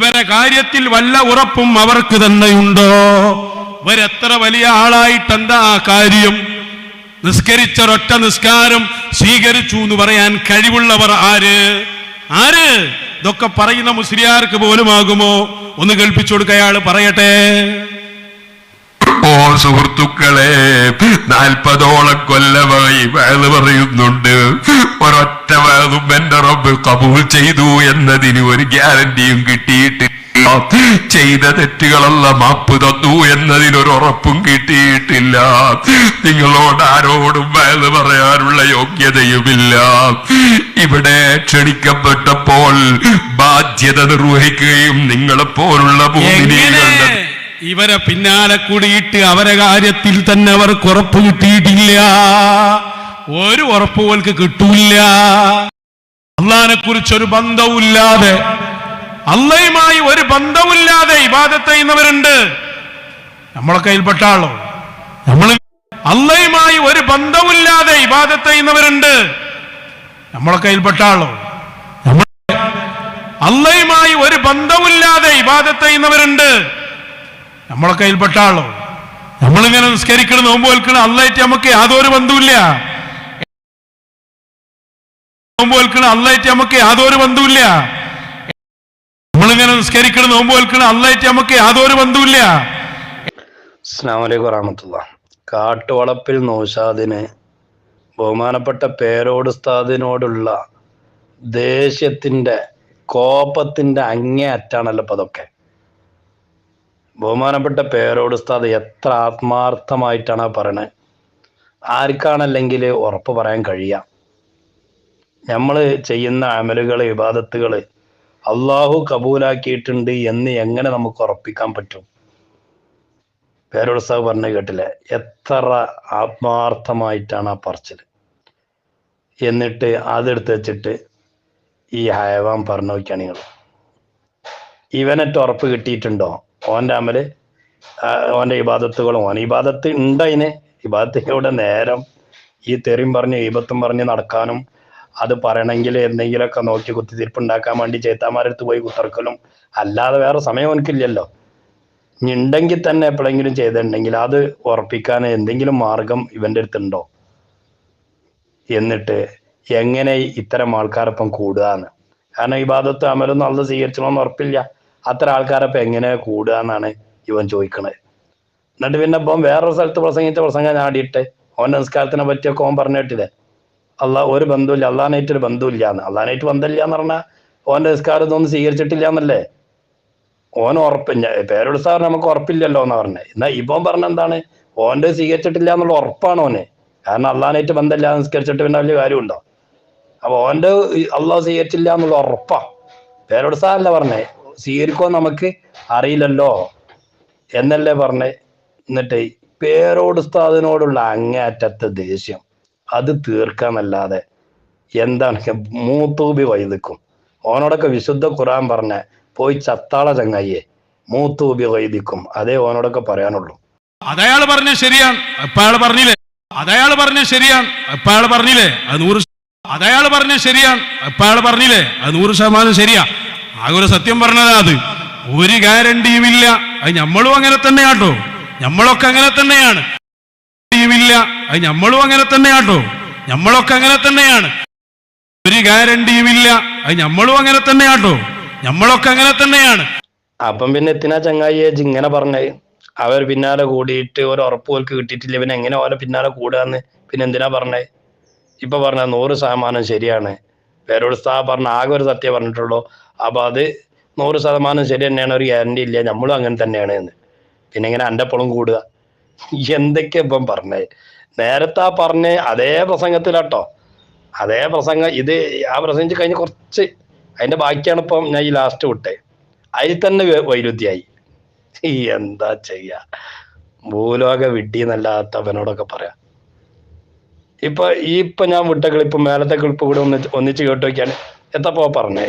ഇവരെ കാര്യത്തിൽ വല്ല ഉറപ്പും അവർക്ക് തന്നെയുണ്ടോ? ഇവരെത്ര വലിയ ആളായിട്ടെന്താ ആ കാര്യം? നിസ്കരിച്ചൊരൊറ്റ നിസ്കാരം സ്വീകരിച്ചു എന്ന് പറയാൻ കഴിവുള്ളവർ ആര്? ആര്? ഇതൊക്കെ പറയുന്ന മുസ്ലിയാർക്ക് പോലുമാകുമോ? ഒന്ന് കേൾപ്പിച്ചു കൊടുക്ക അയാൾ പറയട്ടെ. ഓ സുഹൃത്തുക്കളെ നാൽപ്പതോളം കൊല്ലമായി പറയുന്നുണ്ട്. ഒരൊറ്റ വേതും എന്റെ റബ്ബ് കബൂൾ ചെയ്തു എന്നതിന് ഒരു ഗ്യാരണ്ടിയും കിട്ടിയിട്ട് ചെയ്ത തെറ്റുകളെല്ലാം മാപ്പ് തന്നു എന്നതിനൊരു ഉറപ്പും കിട്ടിയിട്ടില്ല. നിങ്ങളോട് ആരോടും വയത് പറയാനുള്ള യോഗ്യതയുമില്ല. ഇവിടെ ക്ഷണിക്കപ്പെട്ടപ്പോൾ ബാധ്യത നിർവഹിക്കുകയും നിങ്ങളെപ്പോലുള്ള ഭൂമി ഭൂമിനികളുടെ ഇവരെ പിന്നാലെ കൂടിയിട്ട് അവരെ കാര്യത്തിൽ തന്നെ അവർക്ക് ഉറപ്പ് കിട്ടിയിട്ടില്ല. ഒരു ഉറപ്പ് പോൽക്ക് കിട്ടൂല അള്ളഹാനെ കുറിച്ച് ഒരു ബന്ധവുമില്ലാതെ അള്ളയുമായി ഒരു ബന്ധവുമില്ലാതെ ഇബാദത്ത് ചെയ്യുന്നവരുണ്ട്. നമ്മളെ കയ്യിൽപ്പെട്ട ആളോ? നമ്മൾ അള്ളയുമായി ഒരു ബന്ധവുമില്ലാതെ ഇബാദത്ത് ചെയ്യുന്നവരുണ്ട്. നമ്മളെ കയ്യിൽപ്പെട്ട ആളോ? നമ്മൾ അള്ളയുമായി ഒരു ബന്ധവുമില്ലാതെ ഇബാദത്ത് ചെയ്യുന്നവരുണ്ട്. നമ്മളെ കയ്യിൽപ്പെട്ട ആളോ? നമ്മളിങ്ങനെ നിസ്കരിക്കണം നോമ്പ് വെൽക്കണം അള്ളായിട്ട് നമുക്ക് യാതൊരു ബന്ധവുമില്ല. നോമ്പ് വെൽക്കണം അള്ളായിട്ട് നമുക്ക് യാതൊരു ബന്ധുവില്ല നമ്മളിങ്ങനെ നിസ്കരിക്കണ നോമ്പ് വെൽക്കണം അള്ളായിട്ട് നമുക്ക് യാതൊരു ബന്ധുവില്ല അസ്സാം വലൈക്കും വറഹമത്തുള്ള. കാട്ടുവളപ്പിൽ നൗഷാദിന് ബഹുമാനപ്പെട്ട പേരോട് ഉസ്താദിനോടുള്ള ദേഷ്യത്തിന്റെ കോപത്തിന്റെ അങ്ങേ അറ്റാണല്ലോ ഇപ്പം അതൊക്കെ. ബഹുമാനപ്പെട്ട പേരോട് ഉസ്താദ് എത്ര ആത്മാർത്ഥമായിട്ടാണ് പറയണത് ആർക്കാണല്ലെങ്കിൽ ഉറപ്പ് പറയാൻ കഴിയാം. നമ്മൾ ചെയ്യുന്ന അമലുകൾ ഇബാദത്തുകൾ അള്ളാഹു കബൂലാക്കിയിട്ടുണ്ട് എന്ന് എങ്ങനെ നമുക്ക് ഉറപ്പിക്കാൻ പറ്റും? പേരോട് സാഹ് പറഞ്ഞു കേട്ടില്ല എത്ര ആത്മാർത്ഥമായിട്ടാണ് ആ പറച്ചിൽ എന്നിട്ട് അതെടുത്ത് വെച്ചിട്ട് ഈ ഹയവാൻ പറഞ്ഞു നോക്കിയാണ് നിങ്ങൾ. ഇവനറ്റ് ഉറപ്പ് കിട്ടിയിട്ടുണ്ടോ? ഓന്റെ അമൽ ഓന്റെ ഇബാദത്തുകളും ഓൻ ഇബാദത്ത് ഉണ്ടതിന് ഇബാദത്തിലൂടെ നേരം ഈ തെറിയും പറഞ്ഞ് ഈപത്തും പറഞ്ഞ് നടക്കാനും അത് പറയണമെങ്കിൽ എന്തെങ്കിലുമൊക്കെ നോക്കി കുത്തിത്തിരിപ്പ് ഉണ്ടാക്കാൻ വേണ്ടി ചേത്താമാരടുത്ത് പോയി കുത്തർക്കലും. അല്ലാതെ വേറെ സമയം എനിക്കില്ലല്ലോ. ഉണ്ടെങ്കിൽ തന്നെ എപ്പോഴെങ്കിലും ചെയ്തിട്ടുണ്ടെങ്കിൽ അത് ഉറപ്പിക്കാൻ എന്തെങ്കിലും മാർഗം ഇവന്റെ അടുത്തുണ്ടോ? എന്നിട്ട് എങ്ങനെ ഇത്തരം ആൾക്കാരൊപ്പം കൂടുകയെന്ന്. കാരണം ഭാഗത്ത് അമലൊന്നും അന്ന് സ്വീകരിച്ചണമെന്ന് ഉറപ്പില്ല. അത്ര ആൾക്കാരൊപ്പം എങ്ങനെ കൂടുക എന്നാണ് ഇവൻ ചോദിക്കണത്. എന്നിട്ട് പിന്നെ ഇപ്പം വേറൊരു സ്ഥലത്ത് പ്രസംഗിച്ച പ്രസംഗം ഞാടിയിട്ട് ഓൻ നിസ്കാരത്തിനെ പറ്റിയൊക്കെ ഓൻ പറഞ്ഞിട്ടില്ലേ? അള്ളാഹ് ഒരു ബന്ധുവില്ല അള്ളാഹാനായിട്ട് ഒരു ബന്ധുവില്ല എന്ന് അള്ളാഹാനായിട്ട് ബന്ധമില്ല എന്ന് പറഞ്ഞാൽ ഓന്റെ നിസ്കാരം ഇതൊന്നും സ്വീകരിച്ചിട്ടില്ല എന്നല്ലേ ഓൻ ഉറപ്പ് പേരോട് സാർ നമുക്ക് ഉറപ്പില്ലല്ലോ എന്ന് പറഞ്ഞത് എന്നാ ഇവൻ പറഞ്ഞ എന്താണ്? ഓന്റെ സ്വീകരിച്ചിട്ടില്ല എന്നുള്ള ഉറപ്പാണ് ഓന്. കാരണം അള്ളാഹാനായിട്ട് ബന്ധമില്ല നിസ്കരിച്ചിട്ട് പിന്നെ വലിയ കാര്യമുണ്ടോ? അപ്പൊ ഓന്റെ അള്ളാഹ് സ്വീകരിച്ചില്ല എന്നുള്ള ഉറപ്പാ. പേരോട് സാറല്ല പറഞ്ഞേ സ്വീകരിക്കോ നമുക്ക് അറിയില്ലല്ലോ എന്നല്ലേ പറഞ്ഞേ. എന്നിട്ട് പേരോട് ഉസ്താദിനോടുള്ള അങ്ങേയറ്റത്തെ ദേഷ്യം. അത് തീർക്കാന്നല്ലാതെ എന്താണ് മൂത്തൂബി വൈദിക്കും ഓനോടൊക്കെ വിശുദ്ധ ഖുറാൻ പറഞ്ഞ പോയി ചത്താള ചങ്ങായിയെ മൂത്തൂബി വൈദിക്കും അതേ ഓനോടൊക്കെ പറയാനുള്ളൂ. അതയാൾ പറഞ്ഞ ശരിയാണ്. ഇപ്പൊ അയാൾ പറഞ്ഞില്ലേ? അതയാൾ പറഞ്ഞ ശരിയാണ്. ഇപ്പൊ അയാൾ പറഞ്ഞില്ലേ? അത് നൂറ് അതയാൾ പറഞ്ഞ ശരിയാണ്. ഇപ്പൊ അയാൾ പറഞ്ഞില്ലേ? അത് നൂറ് ശതമാനം ശരിയാ. ആകെ ഒരു സത്യം പറഞ്ഞതാ അത്. ഒരു ഗ്യാരണ്ടിയും ഇല്ല. അത് നമ്മളും അങ്ങനെ തന്നെയാട്ടോ. നമ്മളൊക്കെ അങ്ങനെ തന്നെയാണ്. ഇല്ല അത് നമ്മളും അങ്ങനെ തന്നെയാട്ടോ. നമ്മളൊക്കെ അങ്ങനെ തന്നെയാണ്. ഒരു ഗ്യാരണ്ടിയും ഇല്ല. അത് നമ്മളും അങ്ങനെ തന്നെയാട്ടോ. നമ്മളൊക്കെ അങ്ങനെ തന്നെയാണ്. അപ്പം പിന്നെ എത്തിന ചങ്ങായിയെ? ഇങ്ങനെ പറഞ്ഞത് അവർ പിന്നാലെ കൂടിയിട്ട് ഒരു ഉറപ്പ് പോൽക്ക് കിട്ടിയിട്ടില്ല. പിന്നെ എങ്ങനെ ഓരോ പിന്നാലെ കൂടാന്ന് പിന്നെ എന്തിനാ പറഞ്ഞേ? ഇപ്പൊ പറഞ്ഞ നൂറ് ശതമാനം ശരിയാണ്. പേരോട് സ്ഥാ പറഞ്ഞ ആകെ ഒരു സത്യം പറഞ്ഞിട്ടുള്ളൂ. അപ്പൊ അത് നൂറ് ശതമാനം ശരി തന്നെയാണ്. ഒരു ഗ്യാരണ്ടി ഇല്ല. നമ്മളും അങ്ങനെ തന്നെയാണ് എന്ന്. പിന്നെ ഇങ്ങനെ എന്റെ ഒപ്പം കൂടുക. എന്തൊക്കെയാ ഇപ്പം പറഞ്ഞേ? നേരത്തെ പറഞ്ഞ അതേ പ്രസംഗത്തിലാട്ടോ. അതേ പ്രസംഗം ഇത് ആ പ്രസംഗിച്ച് കഴിഞ്ഞ് കുറച്ച് അതിന്റെ ബാക്കിയാണ് ഇപ്പം ഞാൻ ഈ ലാസ്റ്റ് വിട്ടേ. അതിൽ തന്നെ വൈരുദ്ധ്യായി. എന്താ ചെയ്യ? ഭൂലോക വിഡ്ഢിന്നല്ലാത്ത എന്നല്ലാത്തവനോടൊക്കെ പറയാം. ഇപ്പൊ ഈ ഇപ്പൊ ഞാൻ വിട്ട ക്ലിപ്പ് മേലത്തെ ക്ലിപ്പ് കൂടെ ഒന്നിച്ച് ഒന്നിച്ച് കേട്ടു നോക്കിയാണ് എത്തപ്പോ പറഞ്ഞേ?